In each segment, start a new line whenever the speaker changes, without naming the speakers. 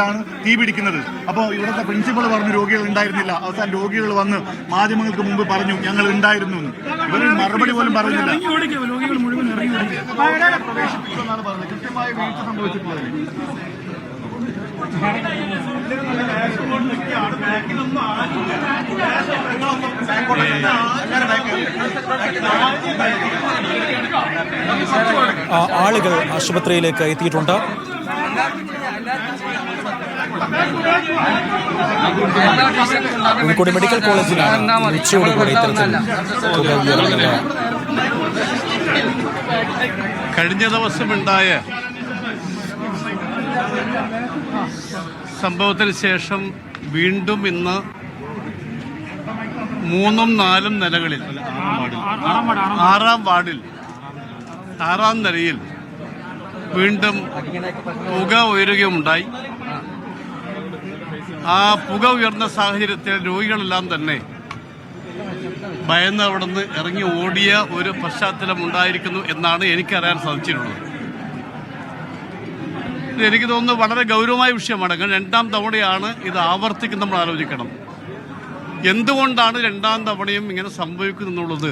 ാണ് തീ പിടിക്കുന്നത്. അപ്പോൾ ഇവിടുത്തെ പ്രിൻസിപ്പൾ പറഞ്ഞു രോഗികൾ ഉണ്ടായിരുന്നില്ല. അവസാനം രോഗികൾ വന്ന് മാധ്യമങ്ങൾക്ക് മുമ്പ് പറഞ്ഞു ഞങ്ങൾ ഉണ്ടായിരുന്നു എന്ന്. ഇവർ മറുപടി പോലും പറഞ്ഞില്ല. കൃത്യമായ വീഴ്ച സംഭവിച്ചിട്ടുള്ളത്.
ആളുകൾ ആശുപത്രിയിലേക്ക് എത്തിയിട്ടുണ്ട്. കോഴിക്കോട് മെഡിക്കൽ കോളേജിലാണ് ഇത്തരത്തിൽ ഉയർന്നത്
കഴിഞ്ഞ ദിവസമുണ്ടായ സംഭവത്തിന് ശേഷം വീണ്ടും ഇന്ന് മൂന്നും നാലും നിലകളിൽ ആറാം വാർഡിൽ ആറാം നിലയിൽ വീണ്ടും പുക ഉയരുകയുണ്ടായി ആ പുക ഉയർന്ന സാഹചര്യത്തിൽ രോഗികളെല്ലാം തന്നെ ഭയന്ന് അവിടെ നിന്ന് ഇറങ്ങി ഓടിയ ഒരു പശ്ചാത്തലം ഉണ്ടായിരിക്കുന്നു എന്നാണ് എനിക്കറിയാൻ സാധിച്ചിട്ടുള്ളത്. എനിക്ക് തോന്നുന്നു വളരെ ഗൗരവമായ വിഷയമാണ്. കാരണം രണ്ടാം തവണയാണ് ഇത് ആവർത്തിക്കുന്ന നമ്മൾ ആലോചിക്കണം. എന്തുകൊണ്ടാണ് രണ്ടാം തവണയും ഇങ്ങനെ സംഭവിക്കുന്നുള്ളത്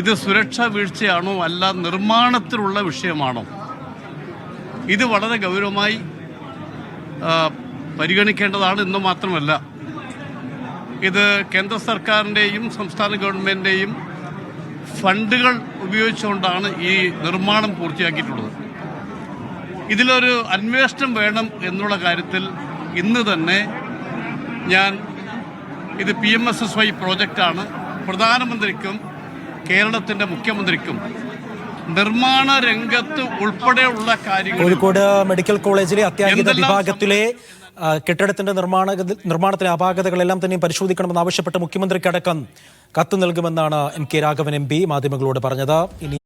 ഇത് സുരക്ഷാ വീഴ്ചയാണോ അല്ല നിർമ്മാണത്തിലുള്ള വിഷയമാണോ? ഇത് വളരെ ഗൗരവമായി പരിഗണിക്കേണ്ടതാണ് എന്ന് മാത്രമല്ല ഇത് കേന്ദ്ര സർക്കാരിന്റെയും സംസ്ഥാന ഗവൺമെന്റിന്റെയും ഫണ്ടുകൾ ഉപയോഗിച്ചുകൊണ്ടാണ് ഈ നിർമ്മാണം പൂർത്തിയാക്കിയിട്ടുള്ളത്. ഇതിലൊരു അന്വേഷണം വേണം എന്നുള്ള കാര്യത്തിൽ ഇന്ന് തന്നെ ഞാൻ ഇത് P M S S Y പ്രോജക്റ്റാണ്. പ്രധാനമന്ത്രിക്കും കേരളത്തിന്റെ മുഖ്യമന്ത്രിക്കും നിർമ്മാണ രംഗത്ത് ഉൾപ്പെടെയുള്ള കാര്യങ്ങൾ
കോഴിക്കോട് മെഡിക്കൽ കോളേജിലെ അത്യാഹിത വിഭാഗത്തിലെ കെട്ടിടത്തിന്റെ നിർമ്മാണ നിർമ്മാണത്തിലെ അപാകതകളെല്ലാം തന്നെ പരിശോധിക്കണമെന്ന് ആവശ്യപ്പെട്ട് മുഖ്യമന്ത്രിക്കടക്കം കത്ത് നൽകുമെന്നാണ് M K Raghavan M P മാധ്യമങ്ങളോട് പറഞ്ഞത്. ഇനി